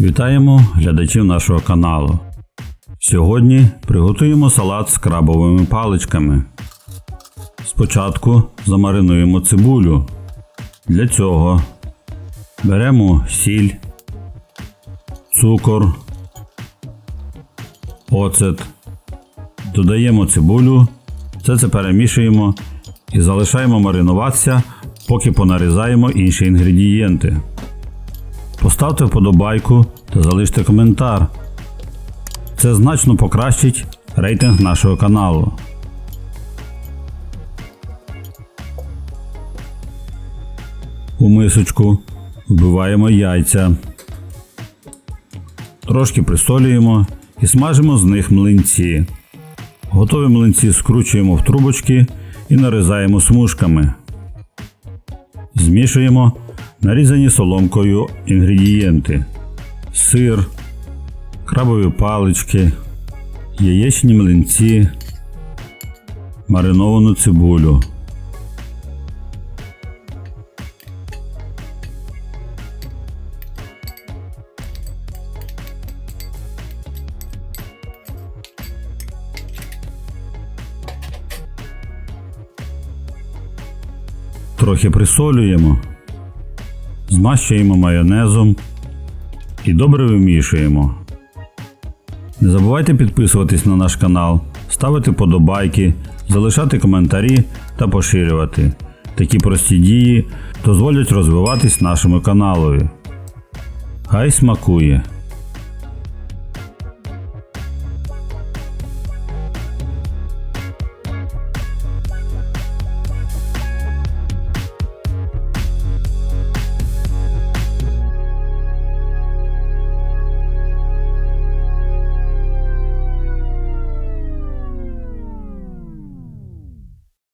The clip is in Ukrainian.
Вітаємо глядачів нашого каналу. Сьогодні приготуємо салат з крабовими паличками. Спочатку замаринуємо цибулю. Для цього беремо сіль, цукор, оцет, додаємо цибулю, все це перемішуємо і залишаємо маринуватися, поки понарізаємо інші інгредієнти. Поставте вподобайку та залиште коментар. Це значно покращить рейтинг нашого каналу. У мисочку вбиваємо яйця. Трошки присолюємо і смажимо з них млинці. Готові млинці скручуємо в трубочки і нарізаємо смужками. Змішуємо нарізані соломкою інгредієнти: сир, крабові палички, яєчні млинці, мариновану цибулю. Трохи присолюємо, змащуємо майонезом і добре вимішуємо. Не забувайте підписуватись на наш канал, ставити подобайки, залишати коментарі та поширювати. Такі прості дії дозволять розвиватись нашому каналові. Хай смакує!